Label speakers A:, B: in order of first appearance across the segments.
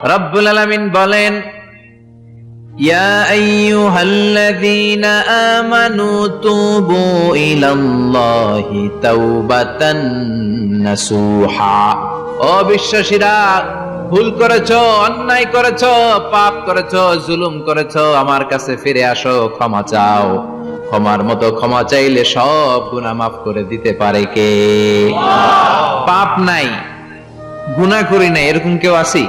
A: রব্বুল আলামিন বলেন ভুল করেছ, অন্যায় পাপ করেছ, জুলুম করেছ, আমার কাছে ফিরে আসো, ক্ষমা চাও। ক্ষমার মতো ক্ষমা চাইলে সব গুনাহ মাফ করে দিতে পারে কে? পাপ নাই, গুনাহ করি নাই, এরকম কেউ আছি?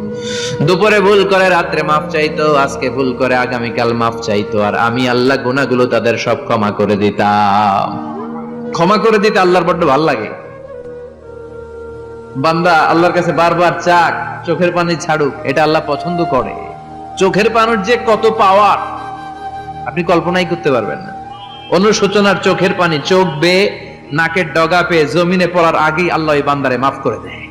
A: দুপুরে ভুল করে, রাত্রে মাফ চাইতো, আজকে ভুল করে, আগামীকাল মাফ চাইতো। আর আমি আল্লাহ গুনাহগুলো তাদের সব ক্ষমা করে দিতাম। ক্ষমা করে দিতে আল্লাহর বড্ড ভালো লাগে। বান্দা আল্লাহর কাছে বারবার চাক, চোখের পানি ছাড়ুক, এটা আল্লাহ পছন্দ করে। চোখের পানির যে কত পাওয়ার আপনি কল্পনাই করতে পারবেন না। অনুশোচনার চোখের পানি চোখ বেয়ে, নাকের ডগা পেয়ে, জমিনে পড়ার আগেই আল্লাহ বান্দারে মাফ করে দেয়।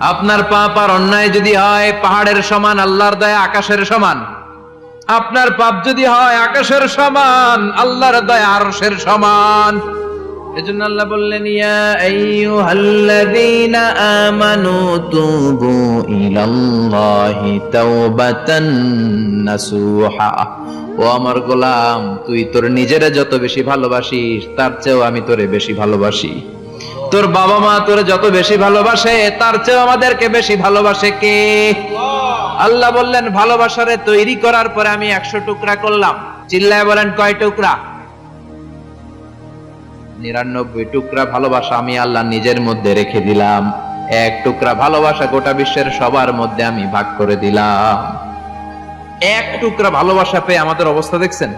A: আপনার পাপ আর অন্যায় যদি হয়, পাহাড়ের সমান, আল্লাহর দয়া আকাশের সমান। আপনার পাপ যদি হয়, আকাশের সমান, আল্লাহর দয়া আরশের সমান। এজন্য আল্লাহ বললেন, ইয়া আইয়ুহাল্লাযীনা আমানু তুবু ইলাল্লাহি তাওবাতান নাসুহা। ও আমার গোলাম, তুই তোর নিজেরে যত বেশি ভালোবাসিস, তার চেয়েও আমি তোরে বেশি ভালোবাসি। তোর বাবা মা তোরে যত বেশি ভালোবাসে, তার চেয়েও আমাদেরকে বেশি ভালোবাসে কে? আল্লাহ বললেন, ভালোবাসারে তৈরি করার পরে আমি একশো টুকরা করলাম। চিল্লায় বলেন, কয় টুকরা? নিরানব্বই টুকরা ভালোবাসা আমি আল্লাহ নিজের মধ্যে রেখে দিলাম। এক টুকরা ভালোবাসা গোটা বিশ্বের সবার মধ্যে আমি ভাগ করে দিলাম। এক টুকরা ভালোবাসা পেয়ে আমাদের অবস্থা দেখছেন?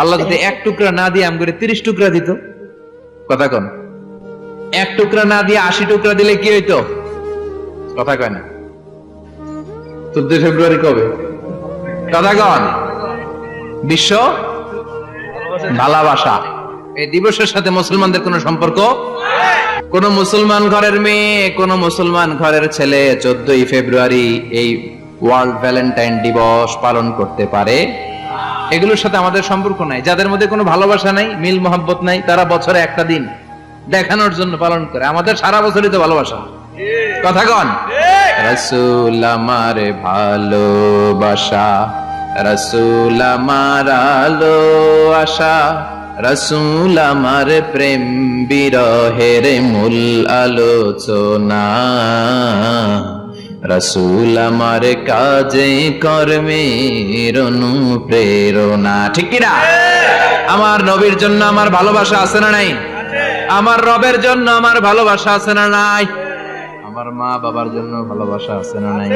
A: আল্লাহ যদি এক টুকরা না দিয়ে আমগরে তিরিশ টুকরা দিত, কথা কন। এক টুকরা না দিয়ে আশি টুকরা দিলে কি হইতো? কথা কয় না। চোদ্দ ফেব্রুয়ারি কবে? কথা কন। বিশ্ব ভালোবাসা। এই দিবসের সাথে মুসলমানদের কোনো সম্পর্ক? কোন মুসলমান ঘরের মেয়ে কোন মুসলমান ঘরের ছেলে চোদ্দই ফেব্রুয়ারি এই ওয়ার্ল্ড ভ্যালেন্টাইন দিবস পালন করতে পারে। এগুলোর সাথে আমাদের সম্পর্ক নাই। যাদের মধ্যে কোনো ভালোবাসা নাই মিল মোহাব্বত নাই তারা বছরে একটা দিন দেখানোর জন্য পালন করে। আমাদের সারা বছরই তো ভালোবাসা। কথা কন। রসুল আমার ভালোবাসা, রসুল আমার আলো আশা রসুল আমার প্রেম বিরহের মূল আলোচনা। রসুল আমার কাজে কর্মের অনুপ্রেরণা। ঠিক কিনা? আমার নবীর জন্য আমার ভালোবাসা আছে না নাই? আমার রবের জন্য আমার ভালোবাসা আছে না নাই? আমার মা বাবার জন্য ভালোবাসা আছে না নাই?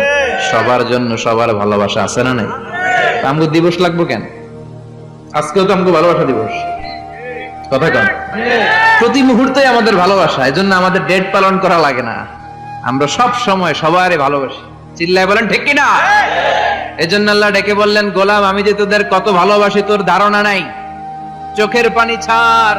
A: সবার জন্য সবার ভালোবাসা আছে না নাই? তা আমগো দিবস লাগবো কেন? আজকেও তো আমাকে ভালোবাসা দিবস। কথা কন। প্রতি মুহূর্তে আমাদের ভালোবাসা, এজন্য আমাদের ডেট পালন করা লাগে না। আমরা সব সময় সবারই ভালোবাসি। চিল্লায় বলেন, ঠিক কিনা? এজন্য আল্লাহ ডেকে বললেন, গোলাম, আমি যে তোদের কত ভালোবাসি, তোর ধারণা নাই। চোখের পানি ছাড়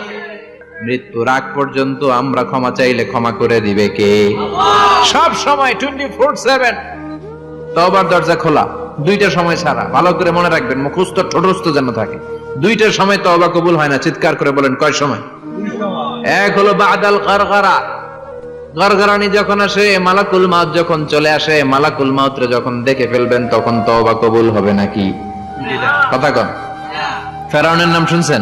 A: মৃত্যুর আগ পর্যন্ত আমরা ক্ষমা চাইলে ক্ষমা করে দিবে কে? সব সময় টোয়েন্টি ফোর সেভেন তবার দরজা খোলা। দুইটা সময় ছাড়া। ভালো করে মনে রাখবেন, মুখস্থ, ঠোঁটস্থ যেন থাকে। দুইটার সময় তওবা কবুল হয় না, চিৎকার করে বলেন, কয় সময়? এক হলো বাদাল গারগারা গারগারানি যখন আসে, মালাকুল মাউত যখন চলে আসে, মালাকুল মাউতরে যখন দেখে ফেলবেন, তখন তওবা কবুল হবে নাকি? কথা কন। ফেরাউনের নাম শুনছেন?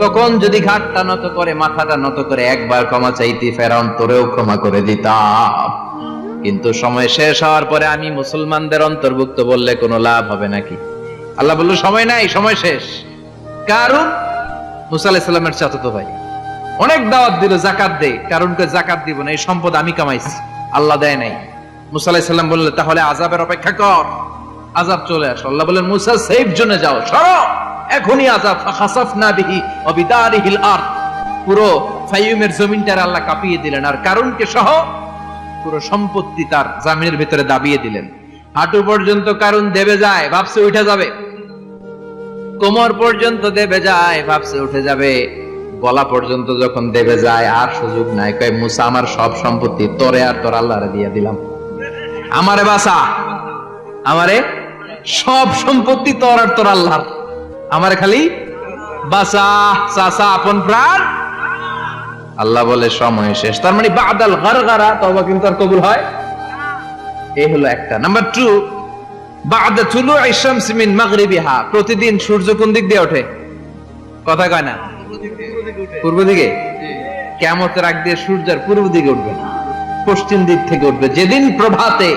A: তখন যদি ঘাটটা নত করে, মাথাটা নত করে, একবার ক্ষমা চাইতি, ফেরাউন তোরেও ক্ষমা করে দিতাম। কিন্তু সময় শেষ হওয়ার পরে আমি মুসলমানদের অন্তর্ভুক্ত বললে কোনো লাভ হবে নাকি? আল্লাহ বলল, সময় নাই, সময় শেষ। কারণ? মুসা আলাহিসাল্লামের চাচাতো ভাই। অনেক দাওয়াত দিল, জাকাত দে। কারণ কে জাকাত দিব না, এই সম্পদ আমি কামাইছি। আল্লাহ দেয় নাই। মুসা আলাহিসাল্লাম বললে, তাহলে আজাবের অপেক্ষা কর। আজাব চলে আসো। আল্লাহ বললেন, মুসা সেফ জোনে যাও, সরো। এখনই আজাব ফাখাসাফনা বিহি ওয়া বিদারিহিল আরদ। পুরো ফাইয়ুমের জমিনটার আল্লাহ কাঁপিয়ে দিলেন। আর কারণকে সহ পুরো সম্পত্তি তার জামিনের ভিতরে দাবিয়ে দিলেন। হাঁটু পর্যন্ত কারণ দেবে যায়, ভাবছে উঠে যাবে। কোমর পর্যন্ত দেবে যায়, ভাবছে উঠে যাবে। গলা পর্যন্ত যখন দেবে যায়, আর সুযোগ নাই। কয়, মুসা, আমার সব সম্পত্তি তরে আর তোর আল্লাহরে দিয়ে দিলাম। আমারে বাসা আমারে সব সম্পত্তি তোর আর তোর আল্লাহর। আমারে খালি বাসা, চাচা, আপন প্রাণ। আল্লাহ বলে, সময় শেষ। তার মানে বাদাল গারগারা তবা কিন্তু আর কবুল হয়। এই হলো একটা। নাম্বার টু বাদা তুলু আইশামস মিন মাগরিবিহা। প্রতিদিন সূর্য কোন দিক দিয়ে ওঠে? কথা কয় না? পূর্ব দিকে? কেমতের আগ দিয়ে সূর্যের পূর্ব দিকে উঠবে পশ্চিম দিক থেকে উঠবে। যেদিন প্রভাতে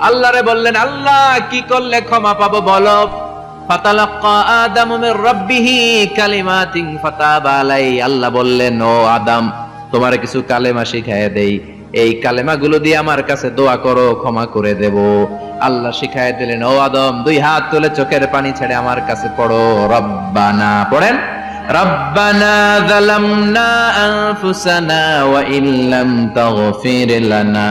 A: আল্লাহরে বললেন আল্লাহ কি করলে ক্ষমা পাবো বলো ফাতালাক্কা আদামু মির রাব্বিহি কালিমাতিন ফাতাবা আলাই আল্লাহ বললেন ও আদম তোমার কিছু কালেমা শিখায় দেই এই কালেমাগুলো দিয়ে আমার কাছে দোয়া করো ক্ষমা করে দেব আল্লাহ শিখায় দিলেন ও আদম দুই হাত তুলে চোখের পানি ছেড়ে আমার কাছে পড়ো রব্বানা পড়েন ربنا ظلمنا أنفسنا وإن لم تغفر لنا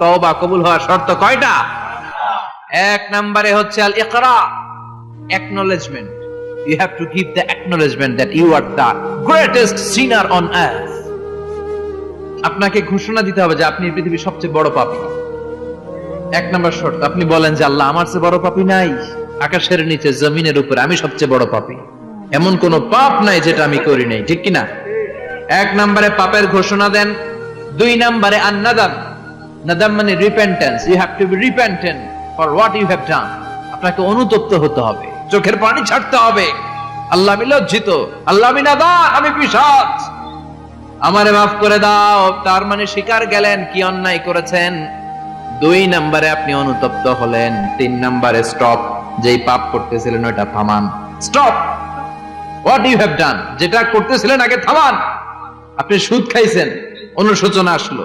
A: তওবা কবুল হওয়ার শর্ত কয়টা? এক নম্বরে হচ্ছে আল ইকরা, acknowledgement. You have to give the acknowledgement that you are the greatest sinner on earth. আপনাকে ঘোষণা দিতে হবে যে আপনি পৃথিবীর সবচেয়ে বড় পাপী। এক নম্বর শর্ত, আপনি বলেন যে আল্লাহ আমার চেয়ে বড় পাপী নাই। আকাশের নিচে, জমিনের উপরে আমি সবচেয়ে বড় পাপী। এমন কোন পাপ নাই যেটা আমি করি নাই, ঠিক কিনা? এক নম্বরে পাপের ঘোষণা দেন। দুই নম্বরে আন্নাদাম Naadam repentance you have to be repentant for what you have done আপনাকে অনুতপ্ত হতে হবে, চোখের পানি ছাড়তে হবে। আল্লাহ আমি লজ্জিত, আল্লাহ আমি আমি আমারে মাফ করে দাও, তার মানে স্বীকার গেলেন, কি অন্যায় করেছেন? দুই নম্বরে আপনি অনুতপ্ত হলেন, তিন নম্বরে স্টপ যেই পাপ করতেছিলেন ওটা থামান। Stop what you have done যেটা করতেছিলেন আগে থামান। আপনি সুদ খাইছেন, অনুশোচনা আসলো।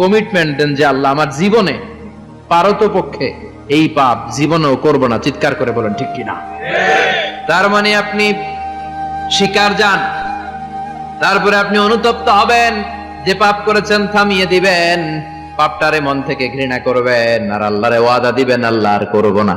A: কমিটমেন্ট দেন যে আল্লাহ আমার জীবনে, পারত পক্ষে এই পাপ জীবনেও করব না। চিৎকার করে বলেন, ঠিক কিনা? তার মানে আপনি শিকার যান। তারপরে আপনি অনুতপ্ত হবেন, যে পাপ করেছেন থামিয়ে দিবেন, পাপটারে মন থেকে ঘৃণা করবেন, আর আল্লাহরে ওয়াদা দিবেন, আল্লাহ আর করব না।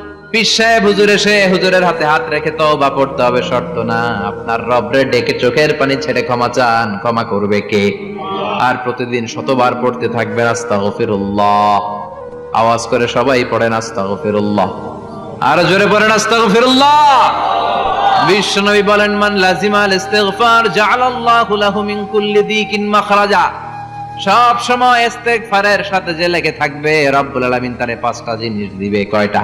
A: সাহেব হুজুর এসে হুজুরের হাতে হাত রেখে তো বা পড়তে হবে শর্ত না। আপনার রবরে ডেকে চোখের পানি ছেড়ে ক্ষমা চান, ক্ষমা করবে কে? আর প্রতিদিন শতবার পড়তে আওয়াজ করে সবাই আর জোরে বলেন, মান লাজিমাল লাহু মিন কুল্লি দিকিন মাখরাজা। সব সময় সাথে যে লেগে থাকবে, রব্বুল আলামিন তারে পাঁচটা জিনিস দিবে, কয়টা?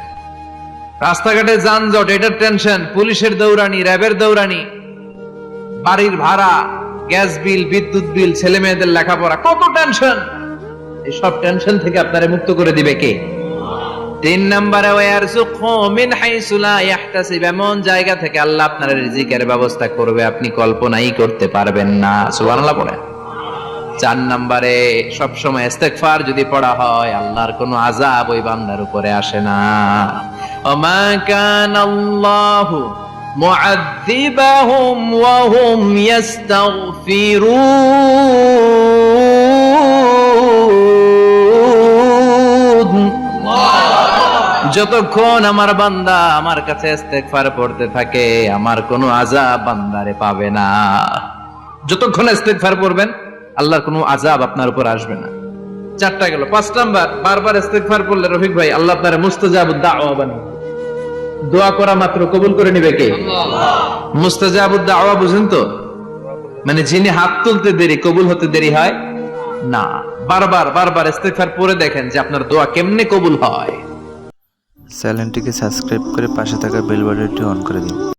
A: রাস্তাঘাটে যানজট, এটার টেনশন পুলিশের দৌড়ানি, র্যাবের দৌড়ানি, বাড়ির ভাড়া, গ্যাস বিল, বিদ্যুৎ বিল ছেলে মেয়েদের লেখাপড়া, কত টেনশন এই সব টেনশন থেকে আপনারে মুক্ত করে দিবে কে? তিন নম্বরে মিন হাইসু লা ইয়াহতাসিব, এমন জায়গা থেকে আল্লাহ আপনার রিজিকের ব্যবস্থা করবে, আপনি কল্পনাই করতে পারবেন না। সুবহানাল্লাহ পড়ে চার নম্বরে সব সময় ইস্তেগফার যদি পড়া হয়, আল্লাহর কোনো আজাব ওই বান্দার উপরে আসে না। ওমা কানাল্লাহু মুআযিবাহুম ওয়া হুম ইয়াস্তাগফিরুন। যতক্ষণ আমার বান্দা আমার কাছে ইস্তেগফার পড়তে থাকে, আমার কোনো আজাব বান্দারে পাবে না। যতক্ষণ ইস্তেগফার পড়বেন আল্লাহর কোনো আযাব আপনার উপর আসবে না। চারটা গেল, পাঁচ নাম্বার, বারবার ইস্তেগফার পড়লে রফিক ভাই, আল্লাহ আপনার মুস্তাজাবুদ দাওয়া দোয়া করা মাত্র কবুল করে নিবে কে? মুস্তাজাবুদ দাওয়া, বুঝেন তো? মানে যিনি হাত তুলতে দেরি, কবুল হতে দেরি হয় না। বারবার বারবার ইস্তেগফার পড়ে দেখেন যে আপনার দোয়া কেমনে কবুল হয়।
B: চ্যানেলটিকে সাবস্ক্রাইব করে পাশে থাকা বেল বাটনটি অন করে দিন।